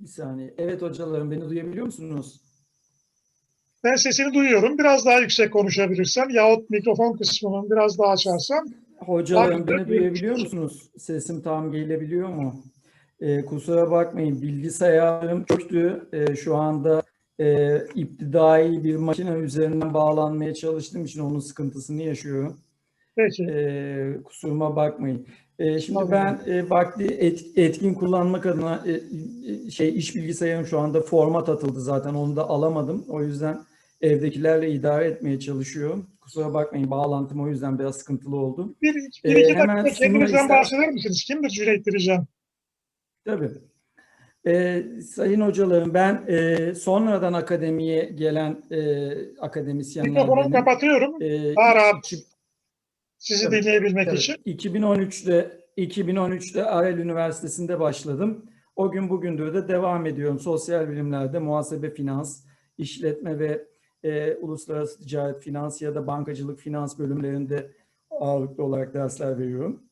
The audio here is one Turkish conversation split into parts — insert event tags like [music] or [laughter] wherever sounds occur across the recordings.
Bir saniye. Evet hocalarım beni duyabiliyor musunuz? Ben sesini duyuyorum. Biraz daha yüksek konuşabilirsen yahut mikrofon kısmını biraz daha açarsan. Hocalarım beni ben- duyabiliyor musunuz? Sesim tam gelebiliyor mu? Ee, kusura bakmayın bilgisayarım çöktü. Ee, şu anda e, iptidai bir makine üzerinden bağlanmaya çalıştığım için onun sıkıntısını yaşıyorum. Peki. Ee, kusuruma bakmayın. Ee, şimdi Tabii. ben e, vakti et- etkin kullanmak adına e, e, şey iş bilgisayarım şu anda format atıldı zaten onu da alamadım. O yüzden evdekilerle idare etmeye çalışıyorum. Kusura bakmayın bağlantım o yüzden biraz sıkıntılı oldu. Bir, bir Ee, iki hemen dakika kendinizden ister- bahseder misiniz? Kimdir Cüneyt Dirican? Tabii. Ee, sayın hocalarım ben e, sonradan akademiye gelen e, akademisyenlerdenim. Mikrofonu kapatıyorum. Ee, Daha rahat iki- sizi Tabii, dinleyebilmek Evet, için. 2013'te 2013'te Arel Üniversitesi'nde başladım. O gün bugündür de devam ediyorum. Sosyal bilimlerde muhasebe, finans, işletme ve e, uluslararası ticaret, finans ya da bankacılık, finans bölümlerinde ağırlıklı olarak dersler veriyorum.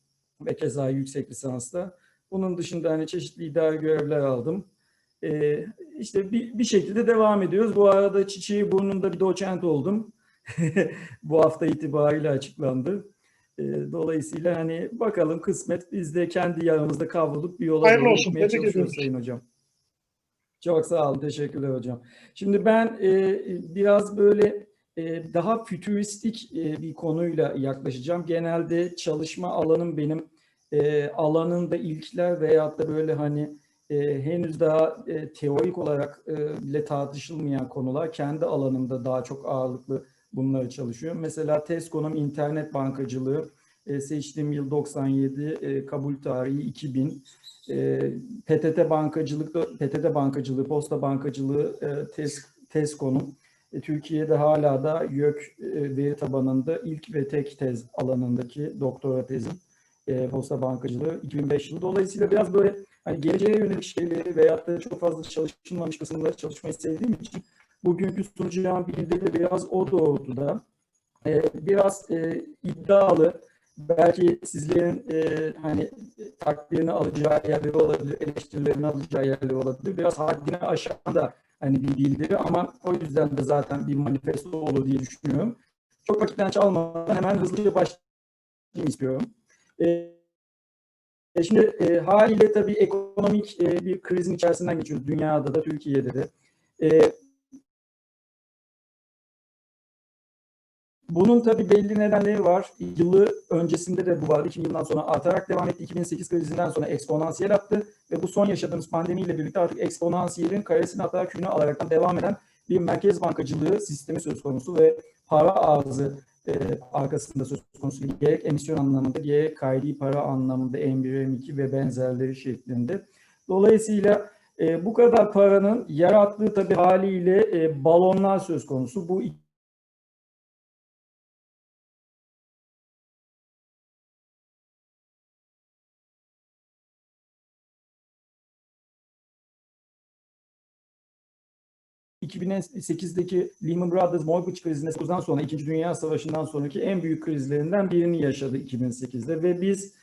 Ve keza yüksek lisansta. Bunun dışında hani çeşitli idari görevler aldım. E, işte bir, bir şekilde devam ediyoruz. Bu arada çiçeği burnunda bir doçent oldum. [laughs] Bu hafta itibariyle açıklandı. E, Dolayısıyla hani bakalım kısmet biz de kendi yaramızda kavrulup bir yola Hayırlı olsun, tebrik ediyoruz. Sayın Hocam. Çok sağ olun, teşekkürler hocam. Şimdi ben e, biraz böyle e, daha fütüristik e, bir konuyla yaklaşacağım. Genelde çalışma alanım benim e, alanında ilkler veyahut da böyle hani e, henüz daha e, teorik olarak e, bile tartışılmayan konular kendi alanımda daha çok ağırlıklı bunları çalışıyorum. Mesela test konum internet bankacılığı. E, seçtiğim yıl 97, e, kabul tarihi 2000. E, PTT bankacılık, PTT bankacılığı, posta bankacılığı e, test konum. E, Türkiye'de hala da YÖK e, veri tabanında ilk ve tek tez alanındaki doktora tezim. E, posta bankacılığı 2005 yılı. Dolayısıyla biraz böyle hani geleceğe yönelik şeyleri veyahut da çok fazla çalışılmamış kısımları çalışmayı sevdiğim için bugünkü sunacağım bilgi de biraz o doğrultuda. E, biraz e, iddialı, belki sizlerin e, hani takdirini alacağı yerleri olabilir, eleştirilerini alacağı yerleri olabilir. Biraz haddini aşan da hani bir bildiri ama o yüzden de zaten bir manifesto olur diye düşünüyorum. Çok vakitten çalmadan hemen hızlıca başlayayım istiyorum. E, e, Şimdi e, haliyle tabii ekonomik e, bir krizin içerisinden geçiyoruz. Dünyada da, Türkiye'de de. E, bunun tabii belli nedenleri var. Yılı öncesinde de bu vardı. 2000 yılından sonra artarak devam etti. 2008 krizinden sonra eksponansiyel attı. Ve bu son yaşadığımız pandemiyle birlikte artık eksponansiyelin karesini hatta künü alarak devam eden bir merkez bankacılığı sistemi söz konusu ve para arzı e, arkasında söz konusu gerek emisyon anlamında gerek kaydi para anlamında M1, M2 ve benzerleri şeklinde. Dolayısıyla e, bu kadar paranın yarattığı tabii haliyle e, balonlar söz konusu. Bu ...2008'deki Lehman Brothers mortgage krizinden sonra, İkinci Dünya Savaşı'ndan sonraki en büyük krizlerinden birini yaşadı 2008'de ve biz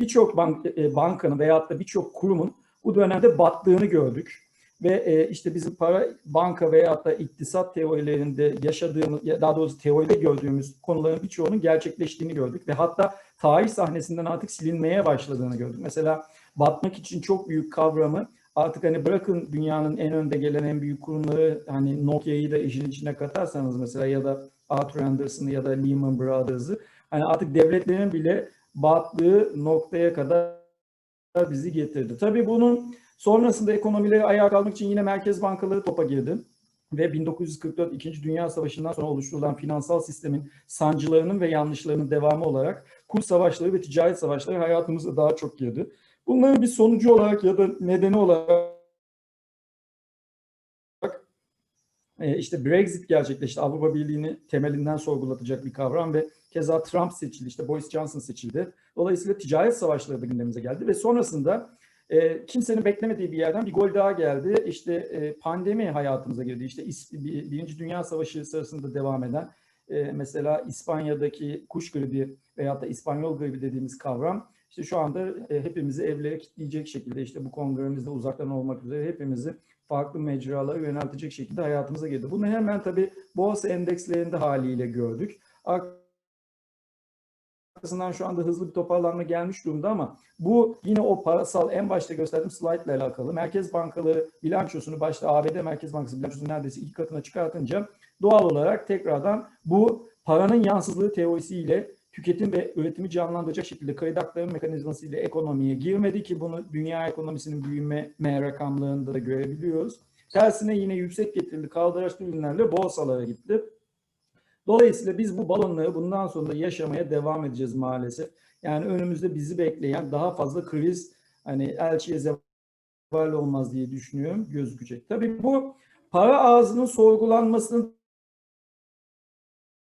birçok bank, e, bankanın veyahut da birçok kurumun bu dönemde battığını gördük. Ve e, işte bizim para banka veyahut da iktisat teorilerinde yaşadığımız, ya daha doğrusu teoride gördüğümüz konuların birçoğunun gerçekleştiğini gördük. Ve hatta tarih sahnesinden artık silinmeye başladığını gördük. Mesela batmak için çok büyük kavramı artık hani bırakın dünyanın en önde gelen en büyük kurumları hani Nokia'yı da işin içine katarsanız mesela ya da Arthur Anderson'ı ya da Lehman Brothers'ı hani artık devletlerin bile battığı noktaya kadar bizi getirdi. Tabii bunun sonrasında ekonomileri ayağa kalkmak için yine merkez bankaları topa girdi. Ve 1944 İkinci Dünya Savaşı'ndan sonra oluşturulan finansal sistemin sancılarının ve yanlışlarının devamı olarak kur savaşları ve ticaret savaşları hayatımıza daha çok girdi. Bunların bir sonucu olarak ya da nedeni olarak e, işte Brexit gerçekleşti. Avrupa Birliği'ni temelinden sorgulatacak bir kavram ve keza Trump seçildi, işte Boris Johnson seçildi. Dolayısıyla ticaret savaşları da gündemimize geldi ve sonrasında e, kimsenin beklemediği bir yerden bir gol daha geldi. İşte e, pandemi hayatımıza girdi. İşte Birinci Dünya Savaşı sırasında devam eden e, mesela İspanya'daki kuş gribi veyahut da İspanyol gribi dediğimiz kavram işte şu anda e, hepimizi evlere kilitleyecek şekilde işte bu kongremizde uzaktan olmak üzere hepimizi farklı mecralara yöneltecek şekilde hayatımıza girdi. Bunu hemen tabii borsa endekslerinde haliyle gördük. Arkasından şu anda hızlı bir toparlanma gelmiş durumda ama bu yine o parasal en başta gösterdiğim slide ile alakalı. Merkez bankaları bilançosunu başta ABD Merkez Bankası bilançosunu neredeyse ilk katına çıkartınca doğal olarak tekrardan bu paranın yansızlığı teorisiyle tüketim ve üretimi canlandıracak şekilde kredi aktarım mekanizması ile ekonomiye girmedi ki bunu dünya ekonomisinin büyüme rakamlarında da görebiliyoruz. Tersine yine yüksek getirili kaldıraçlı ürünlerle borsalara gitti. Dolayısıyla biz bu balonları bundan sonra yaşamaya devam edeceğiz maalesef. Yani önümüzde bizi bekleyen daha fazla kriz hani elçiye zeval olmaz diye düşünüyorum gözükecek. Tabii bu para ağzının sorgulanmasını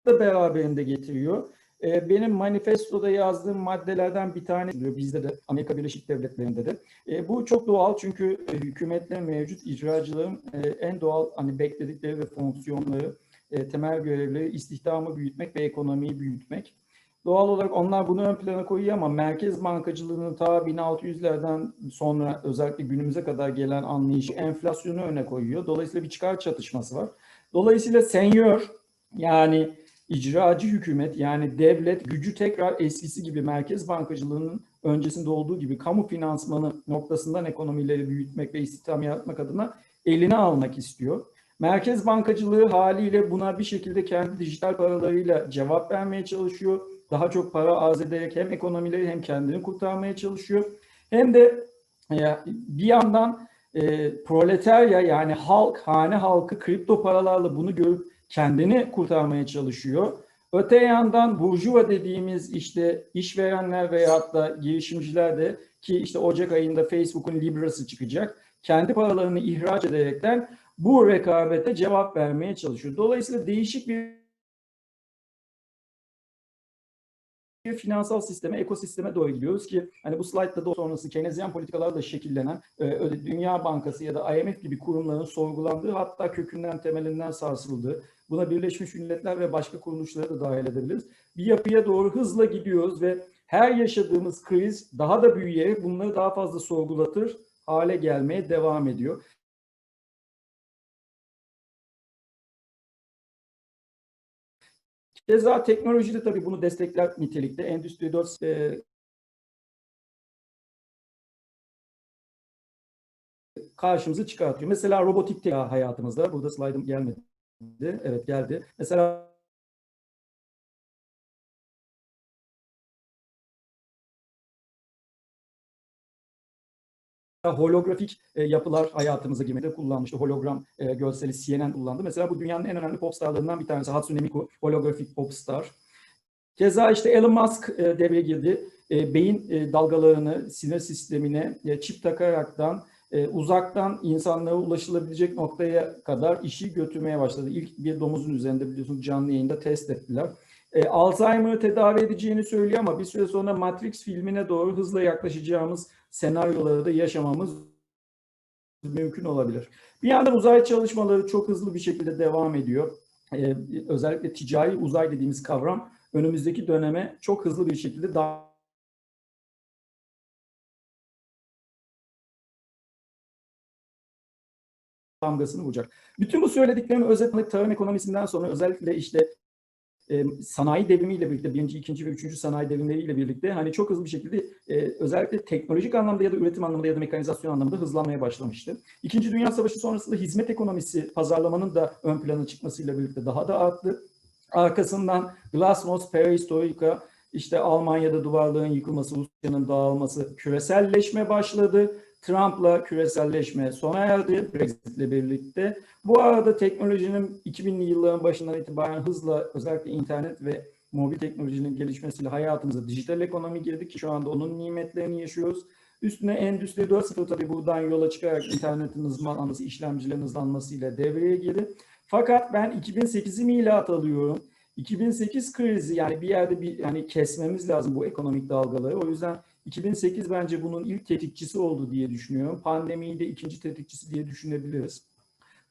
da beraberinde getiriyor. Ee, benim manifestoda yazdığım maddelerden bir tane diyor bizde de Amerika Birleşik Devletleri'nde de. Ee, bu çok doğal çünkü e, hükümetlerin mevcut icracıların e, en doğal hani bekledikleri ve fonksiyonları, e, temel görevleri istihdamı büyütmek ve ekonomiyi büyütmek. Doğal olarak onlar bunu ön plana koyuyor ama merkez bankacılığının ta 1600'lerden sonra özellikle günümüze kadar gelen anlayışı enflasyonu öne koyuyor. Dolayısıyla bir çıkar çatışması var. Dolayısıyla senyor yani icracı hükümet yani devlet gücü tekrar eskisi gibi merkez bankacılığının öncesinde olduğu gibi kamu finansmanı noktasından ekonomileri büyütmek ve istihdam yaratmak adına eline almak istiyor. Merkez bankacılığı haliyle buna bir şekilde kendi dijital paralarıyla cevap vermeye çalışıyor. Daha çok para arz ederek hem ekonomileri hem kendini kurtarmaya çalışıyor. Hem de bir yandan e, proletarya yani halk, hane halkı kripto paralarla bunu görüp kendini kurtarmaya çalışıyor. Öte yandan burjuva dediğimiz işte işverenler veyahut da girişimciler de ki işte Ocak ayında Facebook'un Libra'sı çıkacak. Kendi paralarını ihraç ederekten bu rekabete cevap vermeye çalışıyor. Dolayısıyla değişik bir finansal sisteme, ekosisteme doğru gidiyoruz ki hani bu slaytta da sonrası Keynesyen politikalarla şekillenen e, Dünya Bankası ya da IMF gibi kurumların sorgulandığı hatta kökünden temelinden sarsıldığı buna Birleşmiş Milletler ve başka kuruluşları da dahil edebiliriz. Bir yapıya doğru hızla gidiyoruz ve her yaşadığımız kriz daha da büyüyerek bunları daha fazla sorgulatır hale gelmeye devam ediyor. Keza teknoloji de tabii bunu destekler nitelikte. Endüstri 4 e, karşımıza çıkartıyor. Mesela robotik hayatımızda. Burada slaydım gelmedi. Evet geldi. Mesela holografik e, yapılar hayatımıza girmede kullanmıştı. Hologram e, görseli CNN kullandı. Mesela bu dünyanın en önemli pop starlarından bir tanesi Hatsune Miku, holografik pop star. Keza işte Elon Musk e, devreye girdi. E, beyin e, dalgalarını sinir sistemine e, çip takaraktan e, uzaktan insanlara ulaşılabilecek noktaya kadar işi götürmeye başladı. İlk bir domuzun üzerinde biliyorsunuz canlı yayında test ettiler. E, Alzheimer'ı tedavi edeceğini söylüyor ama bir süre sonra Matrix filmine doğru hızla yaklaşacağımız senaryoları da yaşamamız mümkün olabilir. Bir yandan uzay çalışmaları çok hızlı bir şekilde devam ediyor. Ee, özellikle ticari uzay dediğimiz kavram önümüzdeki döneme çok hızlı bir şekilde daha damgasını vuracak. Bütün bu söylediklerimi özetlemek tarım ekonomisinden sonra özellikle işte e, sanayi devrimiyle birlikte, birinci, ikinci ve üçüncü sanayi devrimleriyle birlikte hani çok hızlı bir şekilde e, özellikle teknolojik anlamda ya da üretim anlamında ya da mekanizasyon anlamında hızlanmaya başlamıştı. İkinci Dünya Savaşı sonrasında hizmet ekonomisi pazarlamanın da ön plana çıkmasıyla birlikte daha da arttı. Arkasından Glasnost, Perestroika, işte Almanya'da duvarların yıkılması, Rusya'nın dağılması, küreselleşme başladı. Trump'la küreselleşme sona erdi Brexit'le birlikte. Bu arada teknolojinin 2000'li yılların başından itibaren hızla özellikle internet ve mobil teknolojinin gelişmesiyle hayatımıza dijital ekonomi girdi ki şu anda onun nimetlerini yaşıyoruz. Üstüne Endüstri 4.0 tabii buradan yola çıkarak internetin hızlanması, işlemcilerin hızlanmasıyla devreye girdi. Fakat ben 2008'i milat alıyorum. 2008 krizi yani bir yerde bir yani kesmemiz lazım bu ekonomik dalgaları. O yüzden 2008 bence bunun ilk tetikçisi oldu diye düşünüyorum. Pandemiyi de ikinci tetikçisi diye düşünebiliriz.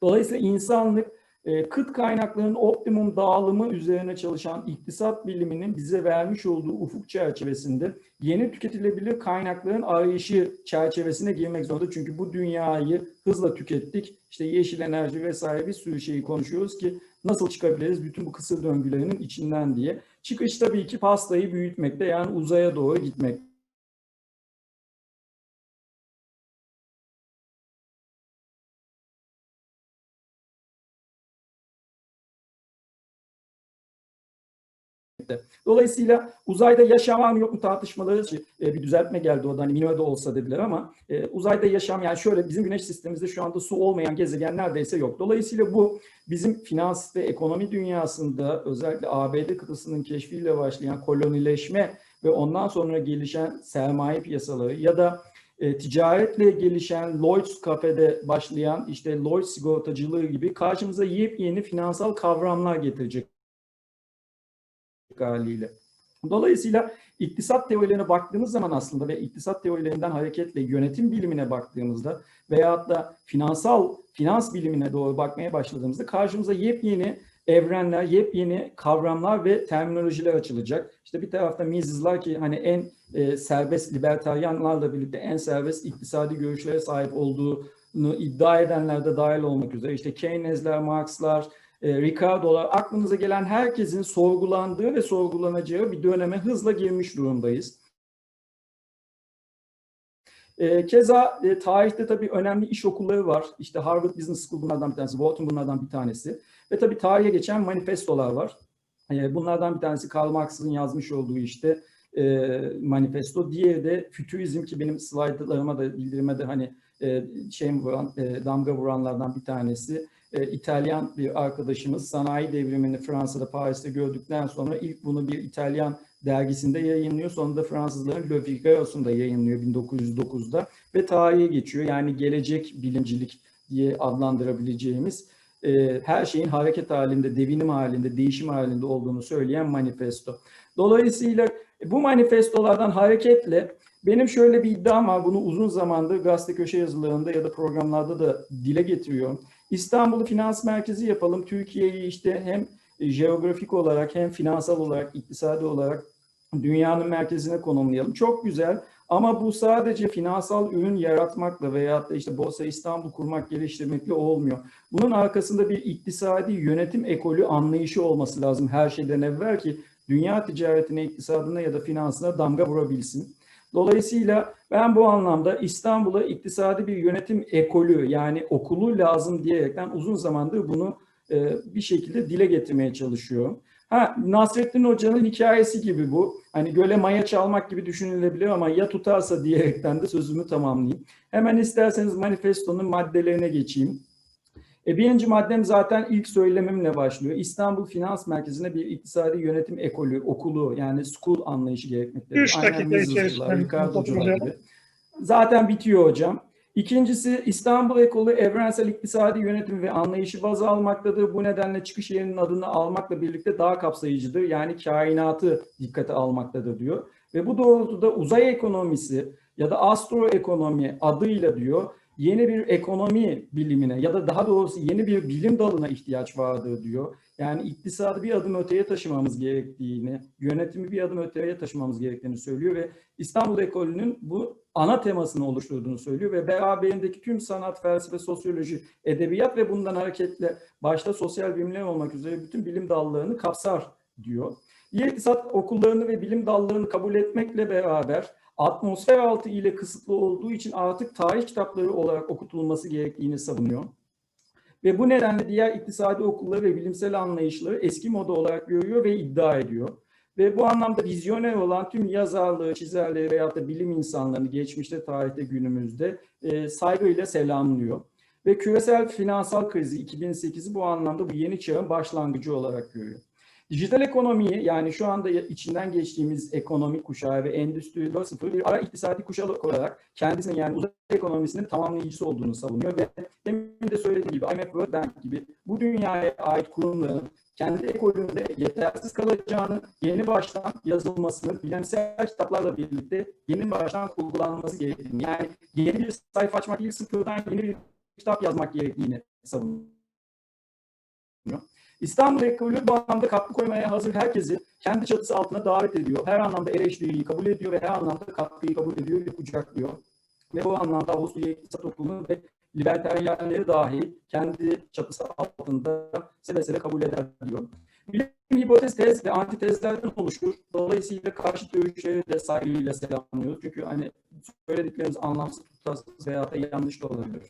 Dolayısıyla insanlık e, kıt kaynaklarının optimum dağılımı üzerine çalışan iktisat biliminin bize vermiş olduğu ufuk çerçevesinde yeni tüketilebilir kaynakların arayışı çerçevesine girmek zorunda. Çünkü bu dünyayı hızla tükettik. İşte yeşil enerji vesaire bir sürü şeyi konuşuyoruz ki nasıl çıkabiliriz bütün bu kısır döngülerinin içinden diye. Çıkış tabii ki pastayı büyütmekte yani uzaya doğru gitmek. Dolayısıyla uzayda yaşam var mı yok mu tartışmaları e, bir düzeltme geldi orada hani minimada olsa dediler ama e, uzayda yaşam yani şöyle bizim güneş sistemimizde şu anda su olmayan gezegen neredeyse yok. Dolayısıyla bu bizim finans ve ekonomi dünyasında özellikle ABD kıtasının keşfiyle başlayan kolonileşme ve ondan sonra gelişen sermaye piyasaları ya da e, ticaretle gelişen Lloyd's kafede başlayan işte Lloyd's sigortacılığı gibi karşımıza yepyeni finansal kavramlar getirecek haliyle. Dolayısıyla iktisat teorilerine baktığımız zaman aslında ve iktisat teorilerinden hareketle yönetim bilimine baktığımızda veyahut da finansal finans bilimine doğru bakmaya başladığımızda karşımıza yepyeni evrenler, yepyeni kavramlar ve terminolojiler açılacak. İşte bir tarafta Mises'lar ki hani en e, serbest libertaryanlarla birlikte en serbest iktisadi görüşlere sahip olduğunu iddia edenler de dahil olmak üzere. İşte Keynes'ler, Marx'lar, e, Ricardo'lar aklınıza gelen herkesin sorgulandığı ve sorgulanacağı bir döneme hızla girmiş durumdayız. E, keza e, tarihte tabii önemli iş okulları var. İşte Harvard Business School bunlardan bir tanesi, Wharton bunlardan bir tanesi. Ve tabii tarihe geçen manifestolar var. E, bunlardan bir tanesi Karl Marx'ın yazmış olduğu işte e, manifesto. Diğeri de fütürizm ki benim slaytlarıma da bildirime de hani e, şey vuran, e, damga vuranlardan bir tanesi e, İtalyan bir arkadaşımız sanayi devrimini Fransa'da Paris'te gördükten sonra ilk bunu bir İtalyan dergisinde yayınlıyor. Sonunda Fransızların Le Figaro'sunda yayınlıyor 1909'da ve tarihe geçiyor. Yani gelecek bilimcilik diye adlandırabileceğimiz e, her şeyin hareket halinde, devinim halinde, değişim halinde olduğunu söyleyen manifesto. Dolayısıyla bu manifestolardan hareketle benim şöyle bir iddiam var. Bunu uzun zamandır gazete köşe yazılarında ya da programlarda da dile getiriyorum. İstanbul'u finans merkezi yapalım. Türkiye'yi işte hem jeografik olarak hem finansal olarak, iktisadi olarak dünyanın merkezine konumlayalım. Çok güzel ama bu sadece finansal ürün yaratmakla veya da işte Borsa İstanbul kurmak, geliştirmekle olmuyor. Bunun arkasında bir iktisadi yönetim ekolü anlayışı olması lazım her şeyden evvel ki dünya ticaretine, iktisadına ya da finansına damga vurabilsin. Dolayısıyla ben bu anlamda İstanbul'a iktisadi bir yönetim ekolü yani okulu lazım diyerekten uzun zamandır bunu e, bir şekilde dile getirmeye çalışıyorum. Ha Nasrettin Hoca'nın hikayesi gibi bu. Hani göle maya çalmak gibi düşünülebilir ama ya tutarsa diyerekten de sözümü tamamlayayım. Hemen isterseniz manifestonun maddelerine geçeyim. E, birinci maddem zaten ilk söylemimle başlıyor. İstanbul Finans Merkezi'ne bir iktisadi yönetim ekolü, okulu yani school anlayışı gerekmektedir. 3 dakika içerisinde. Zaten bitiyor hocam. İkincisi İstanbul Ekolü evrensel iktisadi yönetim ve anlayışı baz almaktadır. Bu nedenle çıkış yerinin adını almakla birlikte daha kapsayıcıdır. Yani kainatı dikkate almaktadır diyor. Ve bu doğrultuda uzay ekonomisi ya da astroekonomi adıyla diyor yeni bir ekonomi bilimine ya da daha doğrusu yeni bir bilim dalına ihtiyaç vardır diyor. Yani iktisadı bir adım öteye taşımamız gerektiğini, yönetimi bir adım öteye taşımamız gerektiğini söylüyor ve İstanbul Ekolü'nün bu ana temasını oluşturduğunu söylüyor ve beraberindeki tüm sanat, felsefe, sosyoloji, edebiyat ve bundan hareketle başta sosyal bilimler olmak üzere bütün bilim dallarını kapsar diyor. İyi iktisat okullarını ve bilim dallarını kabul etmekle beraber atmosfer altı ile kısıtlı olduğu için artık tarih kitapları olarak okutulması gerektiğini savunuyor. Ve bu nedenle diğer iktisadi okulları ve bilimsel anlayışları eski moda olarak görüyor ve iddia ediyor. Ve bu anlamda vizyoner olan tüm yazarlığı, çizerleri veyahut da bilim insanlarını geçmişte, tarihte, günümüzde e, saygıyla selamlıyor. Ve küresel finansal krizi 2008'i bu anlamda bu yeni çağın başlangıcı olarak görüyor. Dijital ekonomiyi yani şu anda içinden geçtiğimiz ekonomik kuşağı ve endüstri 4.0 bir ara iktisadi kuşak olarak kendisinin yani uzay ekonomisinin tamamlayıcısı olduğunu savunuyor ve demin de söylediğim gibi IMF World Bank gibi bu dünyaya ait kurumların kendi ekolünde yetersiz kalacağını, yeni baştan yazılmasını, bilimsel kitaplarla birlikte yeni baştan kurgulanması gerektiğini, yani yeni bir sayfa açmak değil, sıfırdan yeni bir kitap yazmak gerektiğini savunuyor. İstanbul Ekolü bu anlamda katkı koymaya hazır herkesi kendi çatısı altına davet ediyor. Her anlamda eleştiriyi kabul ediyor ve her anlamda katkıyı kabul ediyor ve kucaklıyor. Ve bu anlamda Avusturya İktisat Okulu'nu ve liberteryenleri dahi kendi çatısı altında seve seve kabul eder diyor. Bilim hipotez, tez ve antitezlerden oluşur. Dolayısıyla karşı görüşleri de saygıyla selamlıyoruz. Çünkü hani söylediklerimiz anlamsız, tutarsız veya da yanlış da olabilir.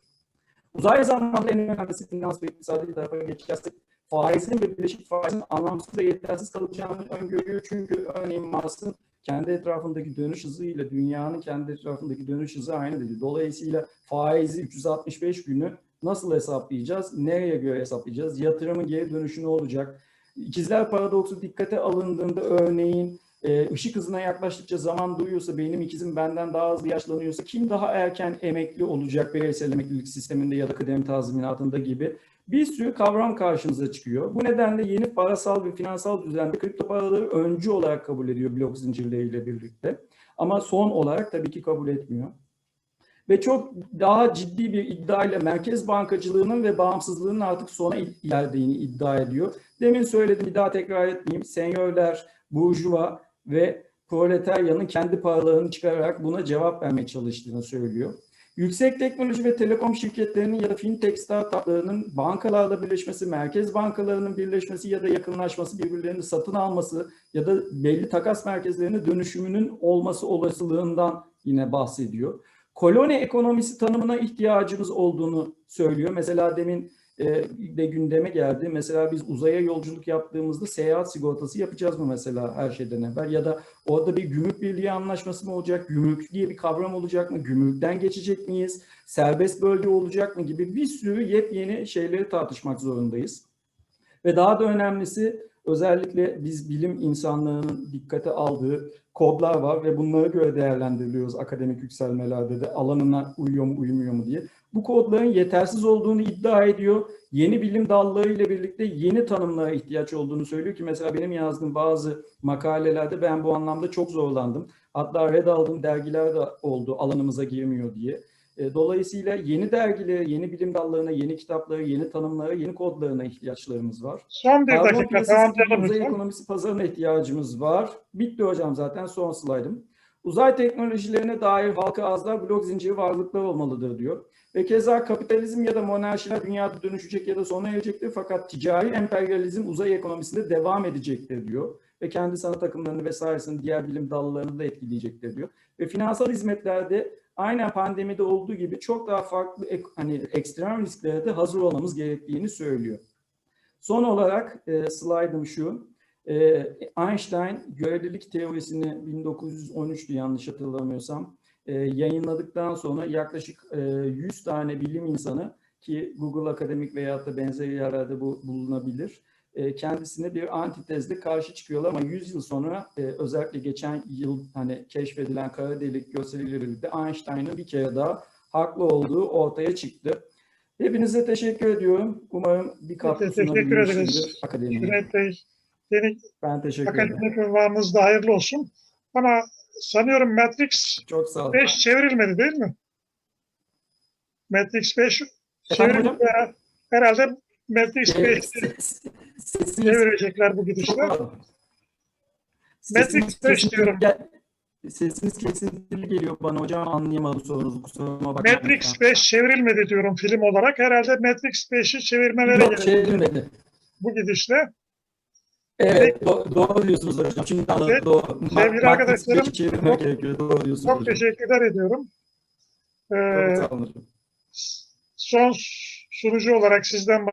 Uzay zamanında en önemlisi finans ve iktisadi tarafa geçeceksek faizin ve bileşik faizin anlamsız ve yetersiz kalacağını öngörüyor. Çünkü örneğin Mars'ın kendi etrafındaki dönüş hızı ile dünyanın kendi etrafındaki dönüş hızı aynı değil. Dolayısıyla faizi 365 günü nasıl hesaplayacağız? Nereye göre hesaplayacağız? Yatırımın geri dönüşü ne olacak? İkizler paradoksu dikkate alındığında örneğin e, ışık hızına yaklaştıkça zaman duyuyorsa, benim ikizim benden daha hızlı yaşlanıyorsa kim daha erken emekli olacak bireysel emeklilik sisteminde ya da kıdem tazminatında gibi bir sürü kavram karşımıza çıkıyor. Bu nedenle yeni parasal ve finansal düzende kripto paraları öncü olarak kabul ediyor blok zincirleriyle birlikte. Ama son olarak tabii ki kabul etmiyor. Ve çok daha ciddi bir iddiayla merkez bankacılığının ve bağımsızlığının artık sona geldiğini iddia ediyor. Demin söyledim bir daha tekrar etmeyeyim. Senyörler, burjuva ve proletaryanın kendi paralarını çıkararak buna cevap vermeye çalıştığını söylüyor. Yüksek teknoloji ve telekom şirketlerinin ya da fintech startuplarının bankalarla birleşmesi, merkez bankalarının birleşmesi ya da yakınlaşması, birbirlerini satın alması ya da belli takas merkezlerine dönüşümünün olması olasılığından yine bahsediyor. Koloni ekonomisi tanımına ihtiyacımız olduğunu söylüyor. Mesela demin de gündeme geldi. Mesela biz uzaya yolculuk yaptığımızda seyahat sigortası yapacağız mı mesela her şeyden evvel? Ya da orada bir gümrük birliği anlaşması mı olacak? Gümrük diye bir kavram olacak mı? Gümrükten geçecek miyiz? Serbest bölge olacak mı? Gibi bir sürü yepyeni şeyleri tartışmak zorundayız. Ve daha da önemlisi özellikle biz bilim insanlarının dikkate aldığı kodlar var ve bunlara göre değerlendiriliyoruz akademik yükselmelerde de alanına uyuyor mu uymuyor mu diye. Bu kodların yetersiz olduğunu iddia ediyor. Yeni bilim dalları ile birlikte yeni tanımlara ihtiyaç olduğunu söylüyor ki mesela benim yazdığım bazı makalelerde ben bu anlamda çok zorlandım. Hatta red aldığım dergiler de oldu alanımıza girmiyor diye. E, Dolayısıyla yeni dergilere, yeni bilim dallarına, yeni kitaplara, yeni tanımlara, yeni kodlarına ihtiyaçlarımız var. Son bir Karbon dakika tamamlayalım lütfen. ekonomisi pazarına ihtiyacımız var. Bitti hocam zaten son slaydım. Uzay teknolojilerine dair halka azlar blok zinciri varlıklar olmalıdır diyor. Ve keza kapitalizm ya da monarşiler dünyada dönüşecek ya da sona erecektir fakat ticari emperyalizm uzay ekonomisinde devam edecektir diyor. Ve kendi sanat akımlarını vesairesini diğer bilim dallarını da etkileyecektir diyor. Ve finansal hizmetlerde aynen pandemide olduğu gibi çok daha farklı hani ekstrem risklere de hazır olmamız gerektiğini söylüyor. Son olarak e, slaydım şu. E, Einstein görelilik teorisini 1913'tü yanlış hatırlamıyorsam e, yayınladıktan sonra yaklaşık e, 100 tane bilim insanı ki Google Akademik veya da benzeri yerlerde bu bulunabilir. E, kendisine bir antitezle karşı çıkıyorlar ama 100 yıl sonra e, özellikle geçen yıl hani keşfedilen kara delik gösterileriyle birlikte Einstein'ın bir kere daha haklı olduğu ortaya çıktı. Hepinize teşekkür ediyorum. Umarım bir katkı Teşekkür ederiz. akademiye. Ben teşekkür ederim. akademik hayırlı olsun. Ama sanıyorum Matrix Çok sağ olun. 5 çevrilmedi değil mi? Matrix 5 Efendim hocam? çevrildi. Herhalde Matrix Ee, 5 se- Sesiniz çevirecekler bu gidişle. Matrix Sesiniz beş kesintili diyorum. gel- Sesiniz kesintili geliyor bana hocam anlayamadım sorunuzu kusura bakmayın. Matrix 5 çevrilmedi diyorum film olarak. Herhalde Matrix 5'i çevirmeleri Yok gerekiyor çevrilmedi. bu gidişle. Evet do- doğru diyorsunuz hocam. Anladım Evet, doğru. sevgili Matrix arkadaşlarım, çok- gerekiyor. Doğru diyorsunuz Çok hocam. teşekkürler ediyorum. Ee, Çok sağ olun hocam. son sunucu olarak sizden